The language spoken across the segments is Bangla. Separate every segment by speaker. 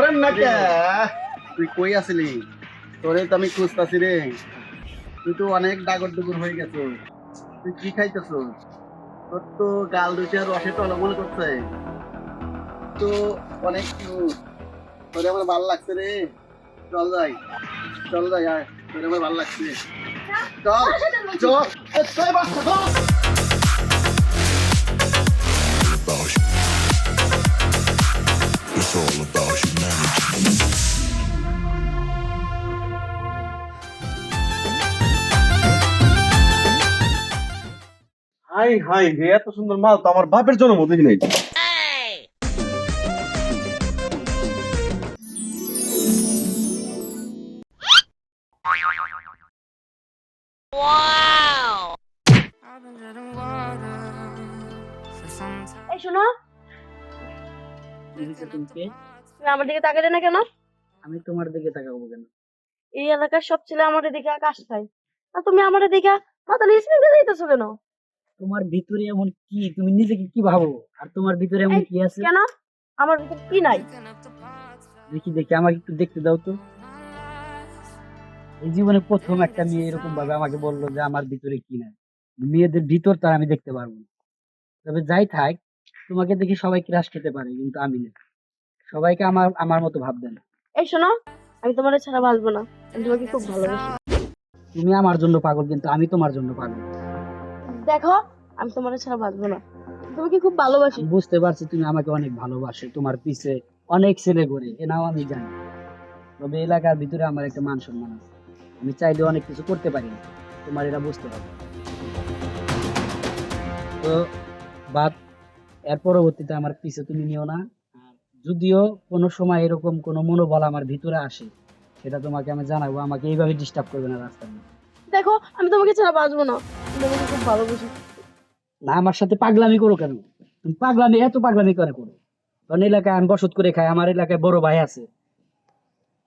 Speaker 1: ধরেন না কে? তুই কই আসলি? তোরে তো আমি খুঁজতাছি রে। তুই তো অনেক ডাগর ডুগুর হয়ে গেছ। তুই কি খাইতেছ তোর তো গাল দুইটা রসে টলমল করছে। তো অনেক তোরে আমার ভালো লাগছে রে। চল যাই। চল যাই আয়। তোরে আমার ভালো লাগছে। চল চল। চল বাচ্চা চল।
Speaker 2: হাই হাই রে এত সুন্দর মাল তো আমার বাপের জন্য নাই.
Speaker 3: এই শোনো। তুমি আমার দিকে তাকালে না কেন?
Speaker 4: আমি তোমার দিকে তাকাবো কেন?
Speaker 3: এই এলাকার সব ছেলে আমার দিকে আকাশ খায় আর তুমি আমার দিকে মাথা নিচে যাইতেছো কেন?
Speaker 4: তোমার ভিতরে এমন কি? তুমি নিজেকে কি ভাবো? আর তোমার ভিতরে এমন কি আছে?
Speaker 3: কেন? আমার ভিতরে কি নাই?
Speaker 4: দেখি দেখি আমাকে একটু দেখতে দাও তো। এই জীবনে প্রথম একটা মেয়ে এরকম ভাবে আমাকে বলল যে আমার ভিতরে কি নাই। মেয়েদের ভিতর তার আমি দেখতে পারব না। তবে যাই থাক তোমাকে দেখে সবাই ক্রাশ খেতে পারে কিন্তু আমি না। সবাইকে আমার আমার মতো ভাববে না।
Speaker 3: এই শোনো আমি তোমার ছাড়া বাঁচবো না। আমি তোমাকে খুব ভালোবাসি।
Speaker 4: তুমি আমার জন্য পাগল কিন্তু আমি তোমার জন্য পাগল।
Speaker 3: দেখো আমি তোমার ছাড়া বাঁচবো না। তোমাকে খুব ভালোবাসি?
Speaker 4: বুঝতে পারছি তুমি আমাকে অনেক ভালোবাসো। তোমার পিছে অনেক ছেলে করে এনাও আমি জানি। তবে এলাকার ভিতরে আমার একটা মান সম্মান আছে। আমি চাইলে অনেক কিছু করতে পারি না। তোমার এটা বুঝতে হবে। তো বাদ এর পরবর্তীতে আমার পিছে তুমি নিও না। যদিও কোনো সময় এরকম কোনো মনোবল আমার ভিতরে আসে সেটা তোমাকে আমি জানাব। আমাকে এইভাবে ডিস্টার্ব করবে না রাস্তার
Speaker 3: দেখো আমি তোমাকে ছাড়া বাঁচবো না। তোমাকে খুব ভালোবাসি।
Speaker 4: না আমার সাথে পাগলামি করো কেন? তুমি পাগলামি এত পাগলামি করে করো। কারণ এলাকায় আমি বসত করে খাই আমার এলাকায় বড় ভাই আছে।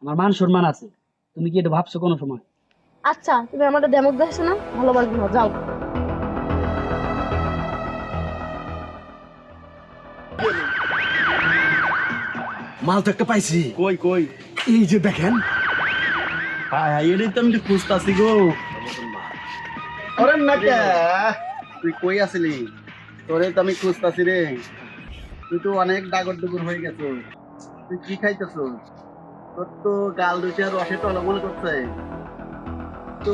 Speaker 4: আমার মান সম্মান আছে। তুমি কি এটা ভাবছ কোনো সময়?
Speaker 3: আচ্ছা তুমি আমার ডেমক দেখছ না? ভালোবাসবো না যাও।
Speaker 2: মাল তো একটা পাইছি।
Speaker 1: কই কই?
Speaker 2: এই যে দেখেন।
Speaker 1: হাই এটাই তো আমি খুঁজতাছি গো। ধরেন না তুই কই আসলি? তোরে তো আমি খুঁজতাছি রে। তুই তো অনেক ডাগর ডুগুর হয়ে গেছ। তুই কি খাইতেছ তোর তো গাল দুইটা রসে টলমল করছে। তো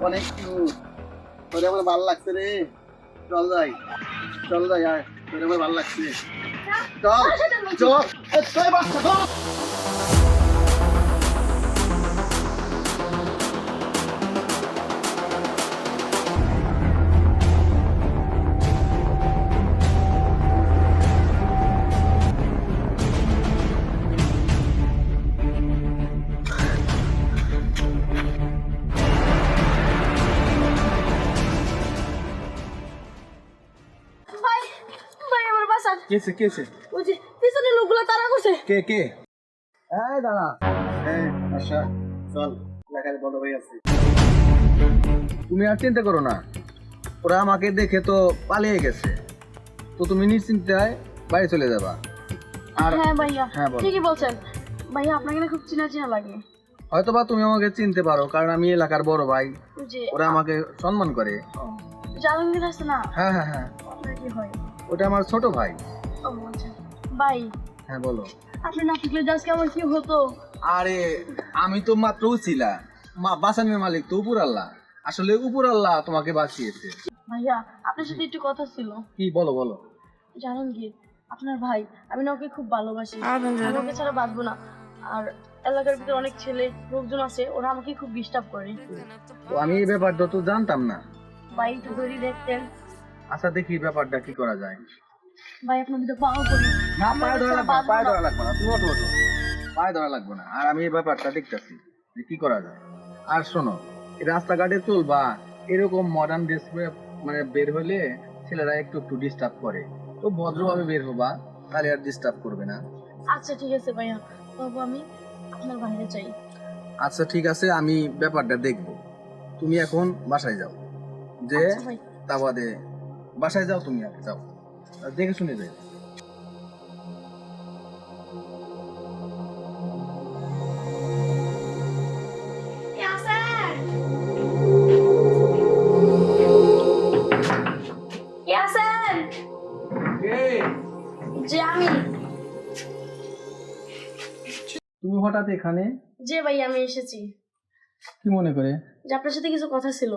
Speaker 1: অনেক। তোরে আমার ভালো লাগছে রে। চল যাই। চল যাই আয়। তোরে আমার ভালো লাগছে। চল। চল। চল।
Speaker 2: কেছে কেছে?
Speaker 3: ওই যে লোকগুলো তারা করছে।
Speaker 2: কে কে?
Speaker 1: এই দাদা। হ্যাঁ আচ্ছা চল বড় হয়ে আছে।
Speaker 2: তুমি আর চিন্তা করো না। ওরা আমাকে দেখে তো পালিয়ে গেছে। তো তুমি নিশ্চিন্তায় বাড়ি চলে যাবা। আর
Speaker 3: হ্যাঁ ভাইয়া
Speaker 2: হ্যাঁ, বলো।
Speaker 3: ঠিকই বলছেন। ভাইয়া আপনাকে না খুব চেনা চেনা লাগে।
Speaker 2: হয়তো বা তুমি আমাকে চিনতে পারো কারণ আমি এলাকার বড় ভাই। ওরা আমাকে সম্মান করে।
Speaker 3: আছে না?
Speaker 2: হ্যাঁ হ্যাঁ হ্যাঁ।
Speaker 3: কি হয়?
Speaker 2: ওটা আমার ছোট ভাই।
Speaker 3: ও আচ্ছা। ভাই।
Speaker 2: হ্যাঁ বলো।
Speaker 3: আপনি না থাকলে আজকে আমার কি হতো?
Speaker 2: আরে আমি তো মাত্র ছিলা মা বাসানের মালিক তো উপর আল্লাহ। আসলে উপর আল্লাহ তোমাকে বাঁচিয়েছে।
Speaker 3: ভাইয়া আপনার সাথে একটু কথা ছিল।
Speaker 2: কি বলো বলো।
Speaker 3: জানেন কি? আপনার ভাই আমি না ওকে খুব ভালোবাসি। আমি ওকে ছাড়া বাঁচবো না। আর এলাকার ভিতরে অনেক ছেলে লোকজন আছে ওরা আমাকে খুব ডিস্টার্ব করে।
Speaker 2: তো আমি এই ব্যাপারটা তো জানতাম না।
Speaker 3: ভাই একটু দেখতেন
Speaker 2: আচ্ছা দেখি ব্যাপারটা কি করা যায়।
Speaker 3: ভাই আপনার ভিতরে পাওয়া করি
Speaker 2: না পায়ে ধরা লাগবে পায়ে ধরা লাগবে না তুমি ওঠো ওঠো। পায়ে ধরা লাগবে না। আর আমি এই ব্যাপারটা দেখতেছি যে কি করা যায়। আর শোনো এই রাস্তাঘাটে চলবা এরকম মডার্ন ড্রেস মানে বের হলে ছেলেরা একটু একটু ডিস্টার্ব করে। তো ভদ্রভাবে বের হবা তাহলে আর ডিস্টার্ব করবে না।
Speaker 3: আচ্ছা ঠিক আছে ভাইয়া তবু আমি আপনার বাইরে চাই
Speaker 2: আচ্ছা ঠিক আছে আমি ব্যাপারটা দেখব। তুমি এখন বাসায় যাও। যে
Speaker 3: আচ্ছা
Speaker 2: তা বাদে বাসায় যাও তুমি আগে যাও। দেখে শুনে যাই। তুমি হঠাৎ এখানে?
Speaker 3: যে ভাই আমি এসেছি।
Speaker 2: কি মনে করে?
Speaker 3: যে আপনার সাথে কিছু কথা ছিল।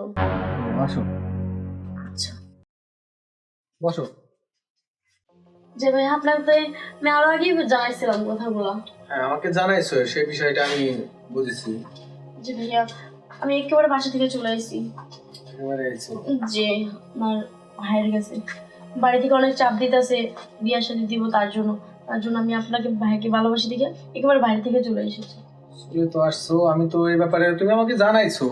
Speaker 2: বসো।
Speaker 3: যে ভাই আপনাকে আমি আরও আগেই জানাইছিলাম কথাগুলো।
Speaker 2: হ্যাঁ আমাকে জানাইছো সেই বিষয়টা আমি বুঝেছি।
Speaker 3: যে ভাইয়া আমি একেবারে বাসা থেকে চলে আসছি
Speaker 2: এবারে এসো।
Speaker 3: যে আমার ভাইয়ের কাছে। বাড়ি থেকে অনেক চাপ দিতেছে বিয়ার সাথে দিব তার জন্য। তার জন্য আমি আপনাকে ভাইকে ভালোবাসি দেখে একেবারে বাইরে থেকে চলে এসেছি।
Speaker 2: তুমি তো আসছো আমি তো এই ব্যাপারে তুমি আমাকে জানাইছো।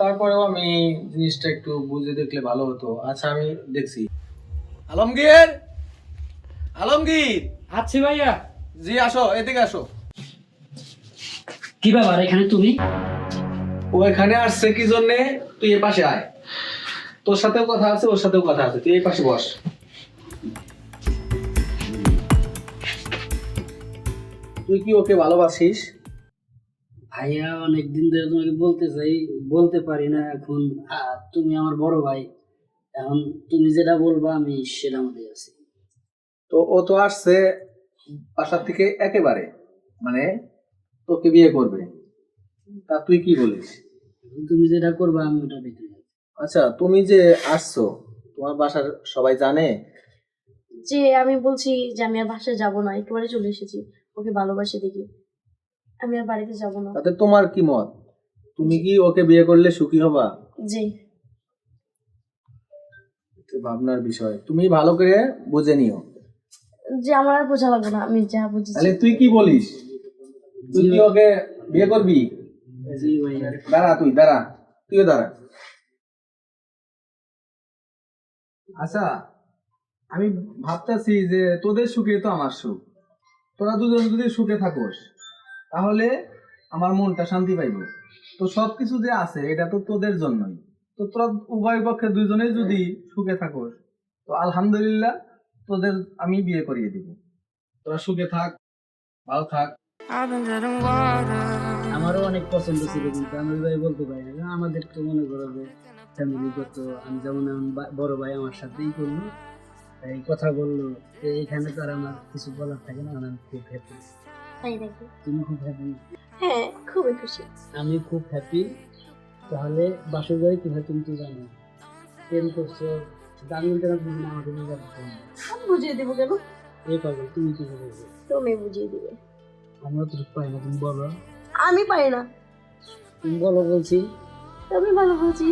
Speaker 2: তারপরেও আমি জিনিসটা একটু বুঝে দেখলে ভালো হতো। আচ্ছা আমি দেখছি। আলমগীর! আলমগীর!
Speaker 4: আচ্ছা ভাইয়া।
Speaker 2: জি আসো এদিকে আসো।
Speaker 4: কি ব্যাপার এখানে তুমি?
Speaker 2: ও এখানে আসছে কি জন্যে? তুই এ পাশে আয়। তোর সাথেও কথা আছে ওর সাথেও কথা আছে। তুই এই পাশে বস। তুই কি ওকে ভালোবাসিস?
Speaker 4: ভাইয়া অনেকদিন ধরে তোমাকে বলতে চাই বলতে পারি না এখন। তুমি আমার বড় ভাই। এখন তুমি যেটা বলবা আমি সেটা মধ্যে আছি।
Speaker 2: তো ও তো আসছে বাসার থেকে একেবারে। মানে তোকে বিয়ে করবে। তা তুই কি বলিস?
Speaker 4: তুমি যেটা করবা আমি ওটা দেখে নেব।
Speaker 2: আচ্ছা তুমি যে আসছো তোমার বাসার সবাই জানে?
Speaker 3: যে আমি বলছি যে আমি আর বাসায় যাব না একেবারে চলে এসেছি। ওকে ভালোবাসি দেখি। আমি আর বাড়িতে যাব না।
Speaker 2: তাতে তোমার কি মত? তুমি কি ওকে বিয়ে করলে সুখী হবা?
Speaker 3: জি।
Speaker 2: ভাবনার বিষয়। তুমি ভালো করে বুঝে নিও।
Speaker 3: যে আমার আর বোঝা লাগবে না আমি যা বুঝেছি।
Speaker 2: তাহলে তুই কি বলিস? তুই কি ওকে বিয়ে করবি?
Speaker 4: জি
Speaker 2: দাঁড়া তুই দাঁড়া। তুইও দাঁড়া। আচ্ছা আমি ভাবতেছি যে তোদের সুখে তো আমার সুখ। তোরা দুজন যদি সুখে থাকোস তাহলে আমার মনটা শান্তি পাইব। তো সবকিছু যে আছে, এটা তো তোদের জন্যই। তো তোরা উভয় পক্ষে দুজনেই যদি সুখে থাকোস, তো আলহামদুলিল্লাহ তোদের আমি বিয়ে করিয়ে দিব। তোরা সুখে থাক, ভালো থাক.
Speaker 4: আমারও অনেক পছন্দ ছিল কিন্তু আমি ভাই বলতে পারি না। আমাদের তো মনে করো যে ফ্যামিলিগত আমি যেমন বড় ভাই আমার সাথেই করল। এই কথা বলল এখানে তো আর আমার কিছু বলার থাকে না আমি খুব হ্যাপি
Speaker 3: তাই নাকি?
Speaker 4: তুমি খুব হ্যাপি
Speaker 3: হ্যাঁ খুবই খুশি।
Speaker 4: আমি খুব হ্যাপি তাহলে বাসর বাড়ি কোথায় তুমি তো জানো। প্রেম করছ কেন তুমি না আমাকে যাব
Speaker 3: আমি বুঝিয়ে দেবো কেন?
Speaker 4: এই পাগল তুমি কি করবে
Speaker 3: তুমি বুঝিয়ে দিবে।
Speaker 4: আমরা তো পাই না তুমি বলো।
Speaker 3: আমি পাই না।
Speaker 4: তুমি বলো বলছি।
Speaker 3: তুমি ভালো
Speaker 4: বলছি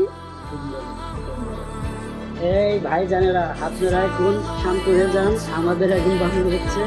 Speaker 4: এই ভাই জানেরা আপনারা এখন শান্ত হয়ে যান। আমাদের এখন বাংলা হচ্ছে।